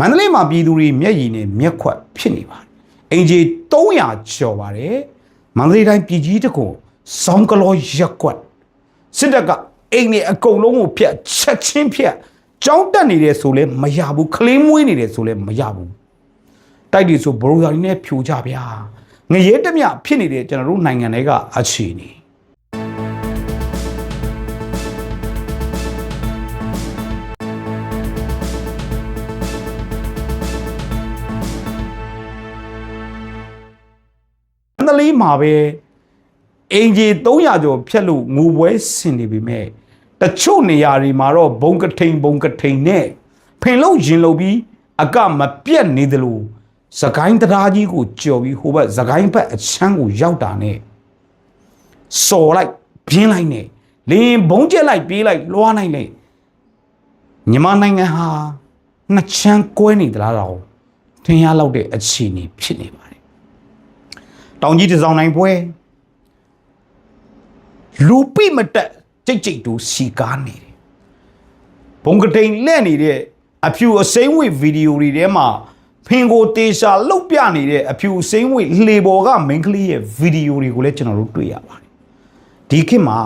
မန္တလေးမှာပြည်သူတွေမျက်ရည်နဲ့မျက်ခွက်ဖြစ်နေပါတယ်အင်ဂျီ300ကျော်ပါတယ်မန္တလေးတိုင်းပြည်ကြီးတကုံစောင်းကလောရက်ကွက်စစ်တပ်ကအိမ်နေအကုန်လုံးကိုဖျက်ချက်ချင်းဖျက်ကြောင်းတက်နေတယ်ဆိုလဲမရဘူးခလင်းမွေးနေတယ်ဆိုလဲမရဘူးတိုက်တီဆိုဘရိုဇာတွေနဲ့ဖြိုကြဗျာငရဲတမျှဖြစ်နေတဲ့ကျွန်တော်တို့နိုင်ငံတွေကအခြေအနေ မန္တလေးမှာပဲအင်ဂျီ300ကျော်ဖြတ်လို့ငိုပွဲဆင်နေပြီမဲ့တချို့နေရာတွေမှာတော့ဘုံကထိန်ဘုံကထိန်နဲ့ဖင်လုံးရင်လုံးပြီးအကမပြတ်နေသလိုသကိုင်းတရားကြီးကိုကြော်ပြီးဟိုဘက်သကိုင်းဘက်အချမ်းကိုရောက်တာနဲ့စော်လိုက်ပြင်းလိုက်နဲ့လင်းဘုံကျက်လိုက်ပြေးလိုက်လွှားနိုင်လိုက်မြန်မာနိုင်ငံဟာနှစ်ချမ်းကွဲနေသလားတော့ထင်ရလောက်တဲ့အခြေအနေဖြစ်နေပါ တယ်တောင်ကြီးတစ်စောင်းနိုင်ပွဲလူပိမတက်ကြိတ်ကြိတ်တူစီကားနေတယ်ဘုံကတိန်လက်နေတဲ့အဖြူအစိမ့်ဝိဗီဒီယိုတွေထဲမှာဖင်ကိုတေရှာလှုပ်ပြနေတဲ့အဖြူအစိမ့်ဝိလှေပေါ်ကမိန်းကလေးရဲ့ဗီဒီယိုတွေကိုလည်းကျွန်တော်တို့တွေ့ရပါတယ်ဒီခေတ်မှာ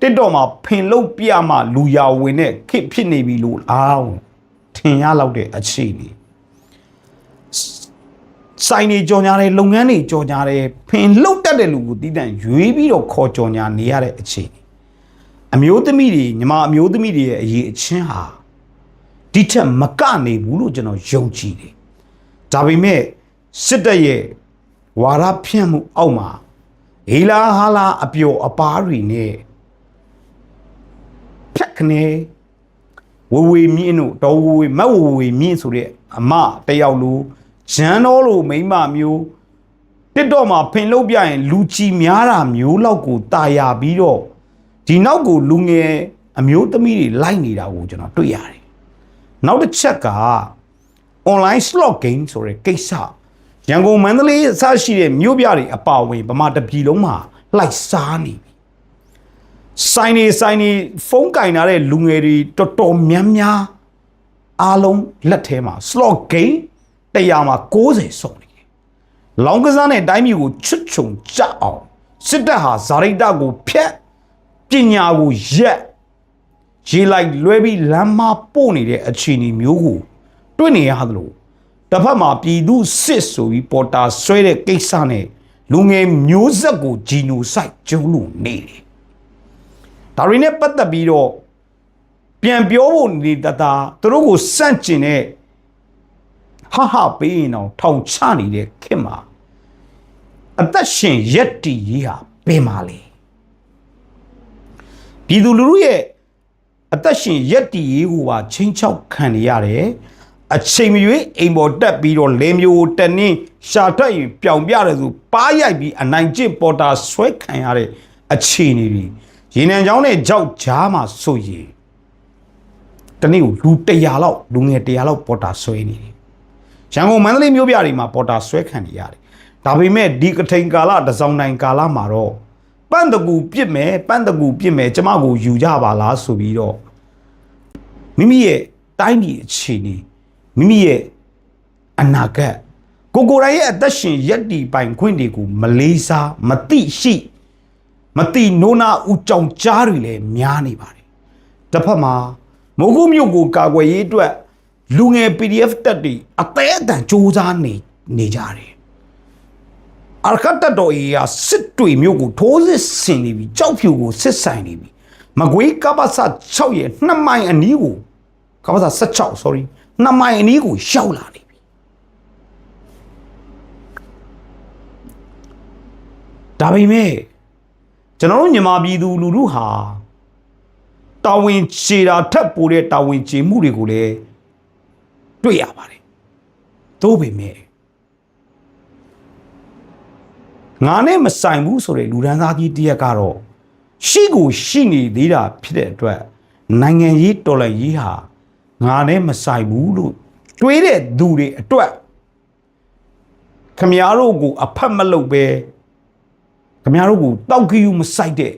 တစ်တော့မှာဖင်လှုပ်ပြမှလူရဝင်တဲ့ခေတ်ဖြစ်နေပြီလို့အားထင်ရလောက်တဲ့အခြေအနေ ဆိုင်နေကြော်ညာတယ်လုပ်ငန်းတွေကြော်ညာတယ်ဖင်လှုပ်တတ်တဲ့လူကိုတည်တံ့ရွေးပြီးတော့ခေါ်ကြော်ညာနေရတဲ့အခြေအနေအမျိုးသမီးတွေညီမအမျိုးသမီးတွေရဲ့အရေးအချင်းဟာဒီထက်မကနေဘူးလို့ကျွန်တော်ယုံကြည်တယ်ဒါပေမဲ့စစ်တပ်ရဲ့ဝါရဖြန့်မှုအောက်မှာဟီလာဟာလာအပျော်အပါးတွေနဲ့ဖြတ်ခနေဝဝေမြင့်တို့တော်ဝဝေမတ်ဝဝေမြင့်ဆိုတဲ့အမတယောက်လို ဂျန်တော်လိုမိန်းမမျိုးတစ်တော့မှာဖင်လုတ်ပြရင် လူချီများတာမျိုးလောက်ကိုတာယာပြီးတော့ဒီနောက်ကိုလူငယ်အမျိုးသမီးတွေလိုက်နေတာကိုကျွန်တော်တွေ့ရတယ်နောက်တစ်ချက်က online slot game ဆိုတဲ့ကိစ္စရန်ကုန်မန္တလေးအစရှိတဲ့မြို့ပြတွေအပါအဝင်ဗမာတစ်ပြည်လုံးမှာလိုက်စားနေပြီဆိုင်နေဆိုင်နေဖုန်းကင်ထားတဲ့လူငယ်တွေတော်တော်များများအားလုံးလက်ထဲမှာ slot game တရားမှာ60စုံနေတယ်။လောင်းကစားနဲ့တိုင်းပြည်ကိုချွတ်ချုံကြအောင်စစ်တပ်ဟာဇာရိတကိုဖျက်ပညာကိုရက်ရေးလိုက်လွဲပြီးလမ်းမပို့နေတဲ့အခြေအနေမျိုးကိုတွေ့နေရသလိုတစ်ဖက်မှာပြည်သူစစ်ဆိုပြီးပေါ်တာဆွဲတဲ့ကိစ္စနဲ့လူငယ်မျိုးဆက်ကိုဂျီနိုဆိုက်ကျုံးလို့နေတယ်။ဒါတွေနဲ့ပတ်သက်ပြီးတော့ပြန်ပြောဖို့နေတတာသူတို့ကိုစန့်ကျင်တဲ့ ဟာဟာပေးရင်တော့ထောင်ချနေတဲ့ခင်မှာအသက်ရှင်ရက်တီရေးဟာပင်ပါလေပြည်သူလူထုရဲ့အသက်ရှင်ရက်တီရေးကိုပါချင်းချောက်ခံနေရတယ်အချိန်မရွေးအိမ်ပေါ်တက်ပြီးတော့လေမျိုးကိုတက်နင်းရှာထွက်ရင်ပြောင်ပြတယ်ဆိုပါးရိုက်ပြီးအနိုင်ကျင့်ပေါ်တာဆွဲခံရတဲ့အခြေအနေတွေရေနံချောင်းနဲ့ကြောက်ကြားမှာဆိုရင်တနေ့ကိုလူ100လောက်လူငယ်100လောက်ပေါ်တာဆွဲနေတယ် ရန်ကုန်မန္တလေးမြို့ပြတွေမှာပေါ်တာဆွဲခံနေရတယ်ဒါပေမဲ့ဒီကထိန်ကာလတစ်စောင်းတိုင်းကာလမှာတော့ပန့်တကူပြစ်မယ်ပန့်တကူပြစ်မယ်ကျမကိုယူကြပါလားဆိုပြီးတော့မိမိရဲ့တိုင်းပြည်အခြေအနေမိမိရဲ့အနာဂတ်ကိုကိုယ်တိုင်ရဲ့အသက်ရှင်ရက်တီပိုင်ခွင့်တွေကိုမလေးစားမသိရှိမသိနိုးနာဦးကြောင်ကြားတွေလည်းများနေပါတယ်တစ်ဖက်မှာမိုးကုတ်မြို့ကိုကာကွယ်ရေးအတွက် လူငယ် PDF တက်တွေအသေးအတန်စူးစမ်းနေနေကြတယ်အာခတ်တတော်ကြီးကစစ်တွေမြို့ကိုထိုးစစ်ဆင်နေပြီကြောက်ဖြူကိုစစ်ဆိုင်နေပြီမကွေးကပ္ပစ6ရဲ့2မိုင်အနီးကိုကပ္ပစ16 sorry 2မိုင်အနီးကိုရောက်လာနေပြီဒါပေမဲ့ကျွန်တော်တို့မြန်မာပြည်သူလူထုဟာတာဝန်ချေတာထက်ပိုတဲ့တာဝန်ချေမှုတွေကိုလည်း တွေ့ရပါတယ်သို့ပေမဲ့ငါနဲ့မဆိုင်ဘူးဆိုတဲ့လူဒန်းသားကြီးတရက်ကတော့ရှိကိုရှိနေသေးတာဖြစ်တဲ့အတွက်နိုင်ငံရေးတော်လှန်ရေးဟာငါနဲ့မဆိုင်ဘူးလို့တွေးတဲ့သူတွေအတွက်ခမည်းတော်ကိုအဖက်မလုပ်ပဲခမည်းတော်ကိုတောက်ခီယူမဆိုင်တဲ့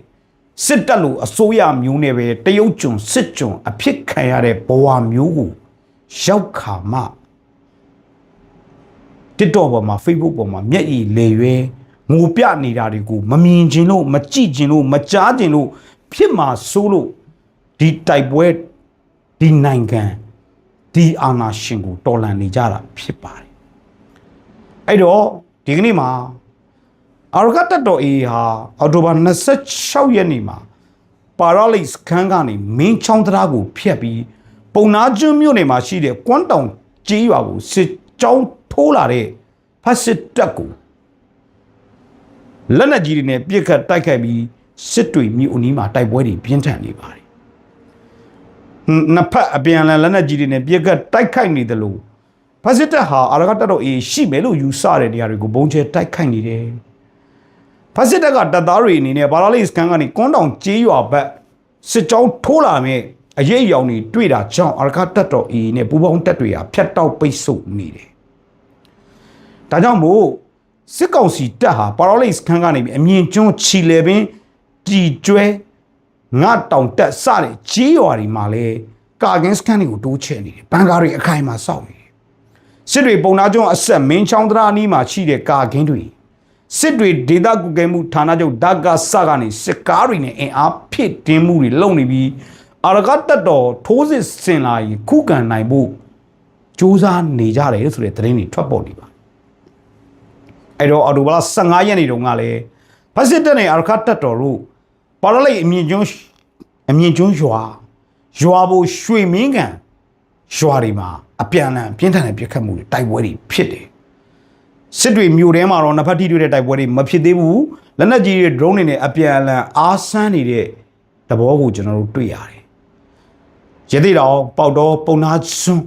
စစ်တပ်လို့အစိုးရမျိုးနဲ့ပဲတရုတ်ကျွန်စစ်ကျွန်အဖြစ်ခံရတဲ့ဘဝမျိုးကို ရောက်ခါမှ TikTok ပေါ်မှာ Facebook ပေါ်မှာမျက်ရည်လေရွဲငိုပြနေတာတွေကိုမမြင်ခြင်းလို့မကြည့်ခြင်းလို့မကြားခြင်းလို့ဖြစ်မှာစိုးလို့ဒီတိုက်ပွဲဒီနိုင်ငံဒီအာဏာရှင်ကိုတော်လှန်နေကြတာဖြစ်ပါတယ်အဲ့တော့ဒီကနေ့မှာအာရကတတ်တော်အေးဟာအော်တိုဘာ26ရက်နေ့မှာပါရာလိတ်စခန်းကနေမင်းချောင်းတရားကိုဖျက်ပြီး ပုံနာကျွန်းမြို့နယ်မှာရှိတဲ့ကွမ်းတောင်ကျေးရွာကိုစစ်ကြောင်းထိုးလာတဲ့ဖက်စစ်တပ်ကိုလက်နက်ကြီးတွေနဲ့ပြစ်ခတ်တိုက်ခိုက်ပြီးစစ်တွေမြို့အနီးမှာတိုက်ပွဲတွေပြင်းထန်နေပါတယ်ဟွန်းနှစ်ဖက်အပြန်အလှန်လက်နက်ကြီးတွေနဲ့ပြစ်ခတ်တိုက်ခိုက်နေတယ်လို့ဖက်စစ်တပ်ဟာအာရကတတ်တော်အေးရှိမယ်လို့ယူဆတဲ့နေရာတွေကိုဘုံကျဲတိုက်ခိုက်နေတယ်ဖက်စစ်တပ်ကတပ်သားတွေအနေနဲ့ဘာလာလိစကန်ကနေကွန်းတောင်ကျေးရွာဘက်စစ်ကြောင်းထိုးလာမဲ့ အရေးအယောင်တွေတွေ့တာကြောင့်အာရခတပ်တော်အေနဲ့ပူပေါင်းတပ်တွေဟာဖျက်တောက်ပိတ်ဆို့နေတယ်။ဒါကြောင့်မို့စစ်ကောင်စီတပ်ဟာပါရာလိစကန်ကနေပြီးအမြင့်ကျွန်းချီလေပင်ကြည်ကျွဲငါတောင်တက်စတဲ့ကျေးရွာတွေမှာလဲကာကင်းစကန်တွေကိုတိုးချဲ့နေတယ်။ဘန်ကာတွေအခိုင်အမာစောင့်နေတယ်။စစ်တွေပုံနာကျွန်းအဆက်မင်းချောင်းတရာအနီးမှာရှိတဲ့ကာကင်းတွေစစ်တွေဒေသကုကဲမှုဌာနချုပ်ဒါကဆကနေစစ်ကားတွေနဲ့အင်အားဖြစ်တင်းမှုတွေလုပ်နေပြီး အာရကတက်တော်ထိုးစစ်ဆင်လာရင်ခုခံနိုင်ဖို့စ조사နေကြတယ်ဆိုတဲ့သတင်းတွေထွက်ပေါ်နေပါအဲ့တော့အော်တိုဘာလ15ရက်နေ့တုန်းကလည်းဖက်စစ်တပ်နဲ့အာရကတက်တော်တို့ပါရလိတ်အမြင့်ကျွန်းအမြင့်ကျွန်းရွာရွာဘိုရွှေမင်းကန်ရွာတွေမှာအပြန်အလှန်ပြင်းထန်တဲ့ပြစ်ခတ်မှုတွေတိုက်ပွဲတွေဖြစ်တယ်စစ်တွေမြို့ထဲမှာတော့နှစ်ဖက်ထိတွေ့တဲ့တိုက်ပွဲတွေမဖြစ်သေးဘူးလက်နက်ကြီးတွေ drone တွေနဲ့အပြန်အလှန်အားဆန်းနေတဲ့သဘောကိုကျွန်တော်တို့တွေ့ရတယ် ရသေးတော့ပေါက်တော့ပုံနာစွန်း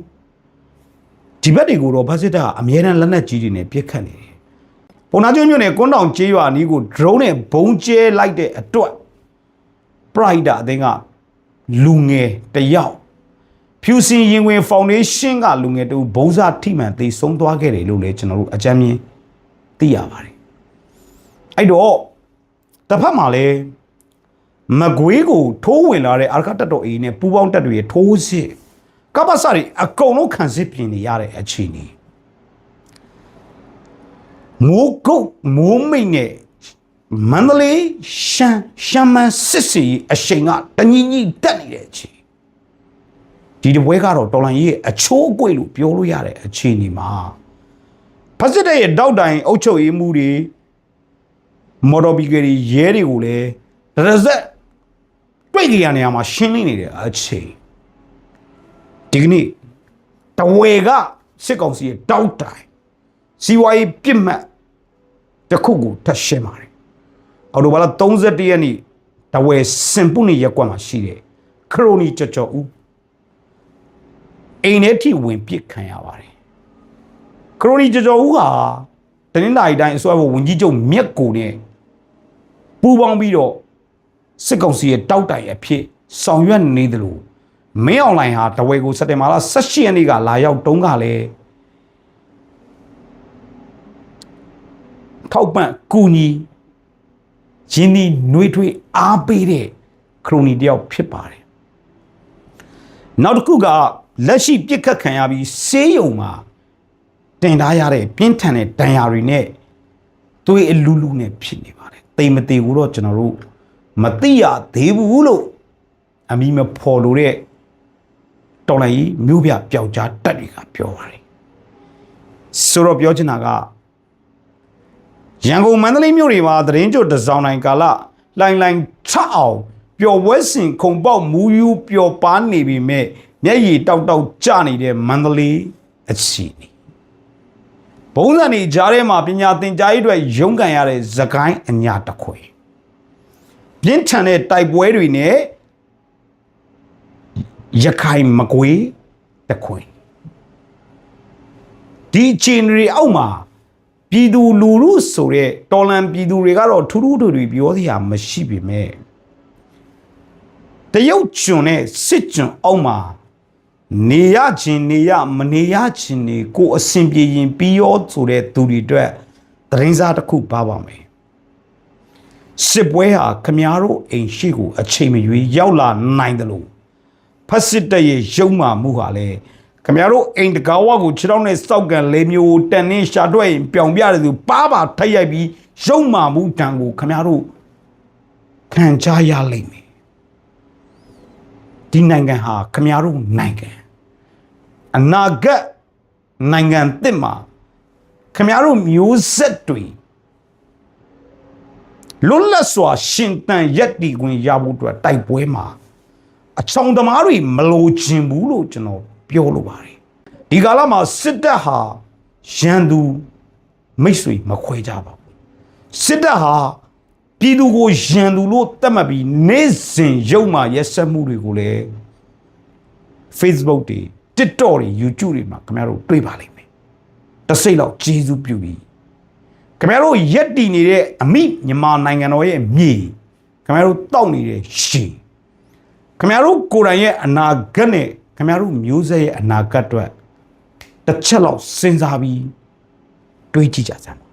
ဒီဘက်တွေကိုတော့ဖက်စစ်တပ်ကအများအားလက်နက်ကြီးတွေနဲ့ပြစ်ခတ်နေတယ်ပုံနာကျွန်းမြို့နယ်ကွန်းတောင်ကျေးရွာအနီးကို drone နဲ့ဘုံကျဲလိုက်တဲ့အတွက် Pride အသင်းကလူငယ်တစ်ယောက်ဖြူစင်ရင်ဝင်ဖောင်ဒေးရှင်းကလူငယ်တူဘုံစားထိမှန်သေဆုံးသွားခဲ့တယ်လို့လည်းကျွန်တော်တို့အကြမ်းမြင်သိရပါတယ်အဲ့တော့တစ်ဖက်မှာလည်း မကွေးကိုထိုးဝင်လာတဲ့အာရကတက်တော်အေးနဲ့ပူပေါင်းတက်တွေရဲ့ထိုးစစ်ကပ္ပစတွေအကုန်လုံးခံစစ်ပြင်နေရတဲ့အခြေအနေမိုးကုတ်မိုးမိတ်နဲ့မန္တလေးရှမ်းရှမ်းမန်းစစ်စီအရှိန်ကတညီညီတက်နေတဲ့အခြေဒီတပွဲကတော့တော်လန်ကြီးရဲ့အချိုးအကွေ့လို့ပြောလို့ရတဲ့အခြေအနေမှာဖက်စစ်တဲ့ရဲ့တောက်တိုင်အုပ်ချုပ်ရေးမှုတွေမော်တော်ဘီကရီရဲတွေကိုလည်းရဇက် တွေ့ကြရနေရမှာရှင်းလင်းနေတဲ့အခြေဒီကနေ့တဝေကစစ်ကောင်စီရဲ့တောက်တိုင်စီဝါရေးပြစ်မှတ်တစ်ခုကိုထပ်ရှင်းပါတယ်အော်တိုဘာလ31ရက်နေ့တဝဲစင်ပုနေရက်ကွက်မှာရှိတဲ့ခရိုနီကြော်ကြော်ဦးအိမ်ထဲထိဝင်ပစ်ခံရပါတယ်ခရိုနီကြော်ကြော်ဦးဟာတနင်္လာရီတိုင်းအစိုးရဘဝင်ကြီးချုပ်မြက်ကိုနဲ့ပူးပေါင်းပြီးတော့ စစ်ကောင်စီရဲ့တောက်တိုင်အဖြစ်ဆောင်ရွက်နေတယ်လို့မင်းအွန်လိုင်းဟာတဝဲကိုစက်တင်ဘာလ18ရက်နေ့ကလာရောက်တုံးကလည်းထောက်ပံ့ကူညီရင်းနှီးနှွေးထွေးအားပေးတဲ့ခရိုနီတယောက်ဖြစ်ပါတယ်နောက်တစ်ခုကလက်ရှိပြစ်ခတ်ခံရပြီးဆေးရုံမှာတင်ထားရတဲ့ပြင်းထန်တဲ့ဒဏ်ရာတွေနဲ့သွေးအလူလူနဲ့ဖြစ်နေပါတယ်တိမ်မသေးဘူးတော့ကျွန်တော်တို့ မသိရသေးဘူးလို့အမိမဖော်လို့တဲ့တော်လိုင်းကြီးမြို့ပြပျောက်ကြားတက်တွေကပြောပါတယ်ဆိုတော့ပြောချင်တာကရန်ကုန်မန္တလေးမြို့တွေမှာသတင်းကြိုတစ်စောင်းတိုင်းကာလလိုင်လိုင်ထအောင်ပျော်ပွဲစင်ခုံပေါက်မူယူပျော်ပါနေပြီမဲ့မျက်ရည်တောက်တောက်ကျနေတဲ့မန္တလေးအခြေအနေဘုံစံနေကြားထဲမှာပညာသင်ကြားရေးအတွက်ရုန်းကန်ရတဲ့သကိုင်းအညာတစ်ခွေ ပြင်းထန်တဲ့တိုက်ပွဲတွေနဲ့ရခိုင်မကွေးတစ်ခွေဒီအခြေအနေတွေအောက်မှာပြည်သူလူထုဆိုတဲ့တော်လန်ပြည်သူတွေကတော့ထူးထူးထွေထွေပြောစရာမရှိပေမဲ့တရုတ်ကျွန်းနဲ့စစ်ကျွန်းအောက်မှာနေရခြင်းနေရမနေရခြင်းနေကိုအစဉ်ပြေရင်ပြီးရောဆိုတဲ့သူတွေအတွက်သတင်းစားတစ်ခုပါပါမယ် စစ်ပွဲဟာခမားတို့အိမ်ရှိကိုအချိန်မရွေးရောက်လာနိုင်တယ်လို့ဖက်စစ်တပ်ရဲ့ရုံမာမှုဟာလည်းခမရတို့အိမ်တကာဝကိုခြေထောက်နဲ့စောက်ကန်လေးမျိုးကိုတန်နှင်းရှာတွက်ရင်ပြောင်ပြတယ်သူပါပါထိုက်ရိုက်ပြီးရုံမာမှုတံကိုခမရတို့ခံကြရလိမ့်မယ်ဒီနိုင်ငံဟာခမရတို့နိုင်ငံအနာဂတ်နိုင်ငံတစ်မှာခမရတို့မျိုးဆက်တွေ လွတ်လပ်စွာ ရှင်တန်ရက်တီခွင့်ရဖို့အတွက်တိုက်ပွဲမှာအချောင်သမားတွေမလိုချင်ဘူးလို့ကျွန်တော်ပြောလိုပါတယ်ဒီကာလမှာစစ်တပ်ဟာရန်သူမိတ်ဆွေမခွဲကြပါဘူးစစ်တပ်ဟာပြည်သူကိုရန်သူလို့သတ်မှတ်ပြီးနေ့စဉ်ရုပ်မှရက်စက်မှုတွေကိုလည်း Facebook တွေ TikTok တွေ YouTube တွေမှာခင်ဗျားတို့တွေ့ပါလိမ့်မယ်တစ်စိတ်လောက်ကျေးဇူးပြုပြီး ခင်ဗျားတို့ရက်တည်နေတဲ့အမိမြန်မာနိုင်ငံတော်ရဲ့မြေခင်ဗျားတို့တောက်နေတဲ့ရှည်ခင်ဗျားတို့ကိုယ်တိုင်ရဲ့အနာဂတ်နဲ့ခင်ဗျားတို့မျိုးဆက်ရဲ့အနာဂတ်အတွက်တစ်ချက်လောက်စဉ်းစားပြီးတွေးကြည့်ကြစမ်းပါ